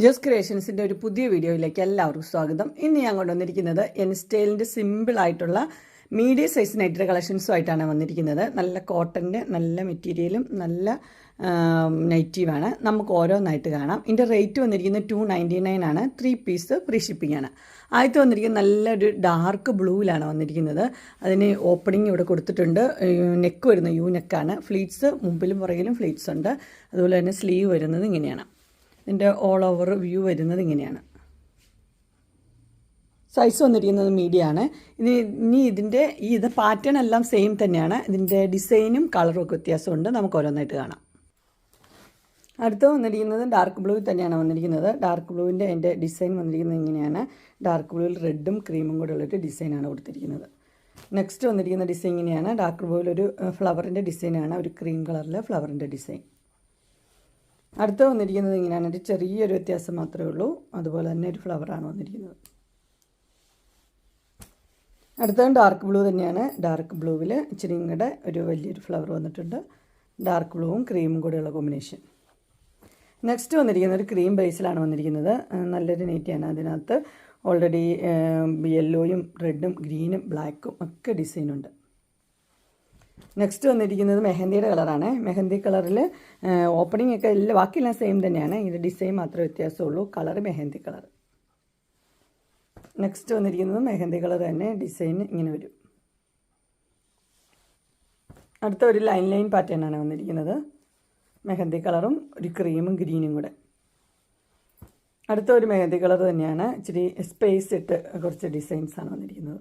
ജസ് ക്രിയേഷൻസിന്റെ ഒരു പുതിയ വീഡിയോയിലേക്ക് എല്ലാവർക്കും സ്വാഗതം. ഇന്ന് ഞാൻ കൊണ്ടുവന്നിരിക്കുന്നത് എൻസ്റ്റൈലിന്റെ സിമ്പിളായിട്ടുള്ള മീഡിയം സൈസ് നൈറ്റർ കളക്ഷൻസുമായിട്ടാണ് വന്നിരിക്കുന്നത്. നല്ല കോട്ടന്റെ നല്ല മെറ്റീരിയലും നല്ല നൈറ്റീവാണ് നമുക്ക് ഓരോന്നായിട്ട് കാണാം. ഇതിന്റെ റേറ്റ് വന്നിരിക്കുന്നത് ടു നയന്റി നയൻ ആണ്. ത്രീ പീസ് ഫ്രീ ഷിപ്പിംഗ് ആണ്. ആദ്യത്തെ വന്നിരിക്കുന്നത് നല്ലൊരു ഡാർക്ക് ബ്ലൂവിലാണ് വന്നിരിക്കുന്നത്. അതിന് ഓപ്പണിംഗ് ഇവിടെ കൊടുത്തിട്ടുണ്ട്. നെക്ക് വരുന്ന യു നെക്കാണ് ഫ്ലീറ്റ്സ് മുമ്പിലും പുറകിലും ഫ്ലീറ്റ്സ് ഉണ്ട്. അതുപോലെ തന്നെ സ്ലീവ് വരുന്നത് ഇങ്ങനെയാണ്. ഇതിന്റെ ഓൾ ഓവർ വ്യൂ വരുന്നത് ഇങ്ങനെയാണ്. സൈസ് വന്നിരിക്കുന്നത് മീഡിയം ആണ്. ഇനി ഇനി ഇതിന്റെ ഈ ഇത് പാറ്റേൺ എല്ലാം സെയിം തന്നെയാണ്. ഇതിന്റെ ഡിസൈനും കളറും ഒക്കെ വ്യത്യാസമുണ്ട്. നമുക്ക് ഓരോന്നായിട്ട് കാണാം. അടുത്ത വന്നിരിക്കുന്നത് ഡാർക്ക് ബ്ലൂ തന്നെയാണ് വന്നിരിക്കുന്നത്. ഡാർക്ക് ബ്ലൂവിന്റെ അതിന്റെ ഡിസൈൻ വന്നിരിക്കുന്നത് ഇങ്ങനെയാണ്. ഡാർക്ക് ബ്ലൂവിൽ റെഡും ക്രീമും കൂടെ ഉള്ളൊരു ഡിസൈനാണ് കൊടുത്തിരിക്കുന്നത്. നെക്സ്റ്റ് വന്നിരിക്കുന്ന ഡിസൈൻ ഇങ്ങനെയാണ്. ഡാർക്ക് ബ്ലൂവിൽ ഒരു ഫ്ലവറിന്റെ ഡിസൈനാണ് ഒരു ക്രീം കളറിലെ ഫ്ലവറിന്റെ ഡിസൈൻ അടുത്ത വന്നിരിക്കുന്നത് ഇങ്ങനെയാണ്. ഒരു ചെറിയൊരു വ്യത്യാസം മാത്രമേ ഉള്ളൂ. അതുപോലെ തന്നെ ഒരു ഫ്ലവറാണ് വന്നിരിക്കുന്നത്. അടുത്തത് ഡാർക്ക് ബ്ലൂ തന്നെയാണ്. ഡാർക്ക് ബ്ലൂവിൽ ഇച്ചിരി കൂടെ ഒരു വലിയൊരു ഫ്ലവർ വന്നിട്ടുണ്ട്. ഡാർക്ക് ബ്ലൂവും ക്രീമും കൂടെയുള്ള കോമ്പിനേഷൻ നെക്സ്റ്റ് വന്നിരിക്കുന്നത് ഒരു ക്രീം ബേസിലാണ് വന്നിരിക്കുന്നത്. നല്ലൊരു നെയ്റ്റിയാണ് അതിനകത്ത് ഓൾറെഡി യെല്ലോയും റെഡും ഗ്രീനും ബ്ലാക്കും ഒക്കെ ഡിസൈനുണ്ട് നെക്സ്റ്റ് വന്നിരിക്കുന്നത് മെഹന്തിയുടെ കളറാണ്. മെഹന്തി കളറിൽ ഓപ്പണിംഗ് ഒക്കെ എല്ലാം ബാക്കിയെല്ലാം സെയിം തന്നെയാണ്. ഇത് ഡിസൈൻ മാത്രമേ വ്യത്യാസമുള്ളൂ. കളർ മെഹന്തി കളർ നെക്സ്റ്റ് വന്നിരിക്കുന്നത് മെഹന്തി കളർ തന്നെ. ഡിസൈൻ ഇങ്ങനെ വരും. അടുത്ത ഒരു ലൈൻ ലൈൻ പാറ്റേൺ ആണ് വന്നിരിക്കുന്നത്. മെഹന്തി കളറും ഒരു ക്രീമും ഗ്രീനും കൂടെ. അടുത്ത ഒരു മെഹന്തി കളർ തന്നെയാണ്. ഇച്ചിരി സ്പേസ് ഇട്ട് കുറച്ച് ഡിസൈൻസാണ് വന്നിരിക്കുന്നത്.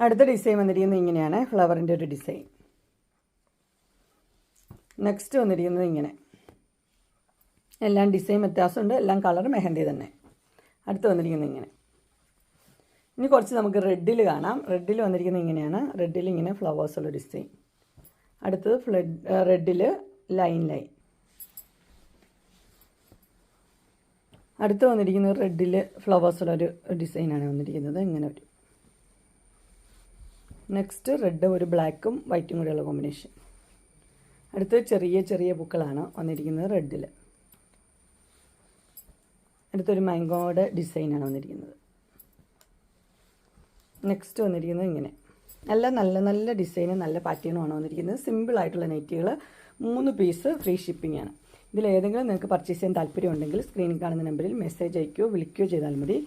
അടുത്ത ഡിസൈൻ വന്നിരിക്കുന്നത് ഇങ്ങനെയാണ്. ഫ്ലവറിന്റെ ഒരു ഡിസൈൻ നെക്സ്റ്റ് വന്നിരിക്കുന്നത് ഇങ്ങനെ. എല്ലാം ഡിസൈൻ വ്യത്യാസമുണ്ട്. എല്ലാം കളർ മെഹന്തി തന്നെ. അടുത്ത് വന്നിരിക്കുന്നത് ഇങ്ങനെ. ഇനി കുറച്ച് നമുക്ക് റെഡിൽ കാണാം. റെഡിൽ വന്നിരിക്കുന്നത് ഇങ്ങനെയാണ്. റെഡിൽ ഇങ്ങനെ ഫ്ലവേഴ്സ് ഉള്ള ഡിസൈൻ അടുത്തത് ഫ്ലഡ് റെഡിൽ ലൈൻ ലൈൻ അടുത്ത് വന്നിരിക്കുന്നത് റെഡിൽ ഫ്ലവേഴ്സ് ഉള്ള ഒരു ഡിസൈനാണ് വന്നിരിക്കുന്നത്. ഇങ്ങനെ ഒരു നെക്സ്റ്റ് റെഡ് ഒരു ബ്ലാക്കും വൈറ്റും കൂടെയുള്ള കോമ്പിനേഷൻ അടുത്ത് ചെറിയ ചെറിയ പൂക്കളാണ് വന്നിരിക്കുന്നത് റെഡിൽ അടുത്തൊരു മാംഗോയുടെ ഡിസൈനാണ് വന്നിരിക്കുന്നത്. നെക്സ്റ്റ് വന്നിരിക്കുന്നത് ഇങ്ങനെ. നല്ല നല്ല നല്ല ഡിസൈനും നല്ല പാറ്റേണുമാണ് വന്നിരിക്കുന്നത്. സിമ്പിളായിട്ടുള്ള നെറ്റുകൾ മൂന്ന് പീസ് ഫ്രീ ഷിപ്പിംഗ് ആണ്. ഇതിലേതെങ്കിലും നിങ്ങൾക്ക് പർച്ചേസ് ചെയ്യാൻ താല്പര്യമുണ്ടെങ്കിൽ സ്ക്രീനിൽ കാണുന്ന നമ്പറിൽ മെസ്സേജ് അയക്കുകയോ വിളിക്കുകയോ ചെയ്താൽ മതി.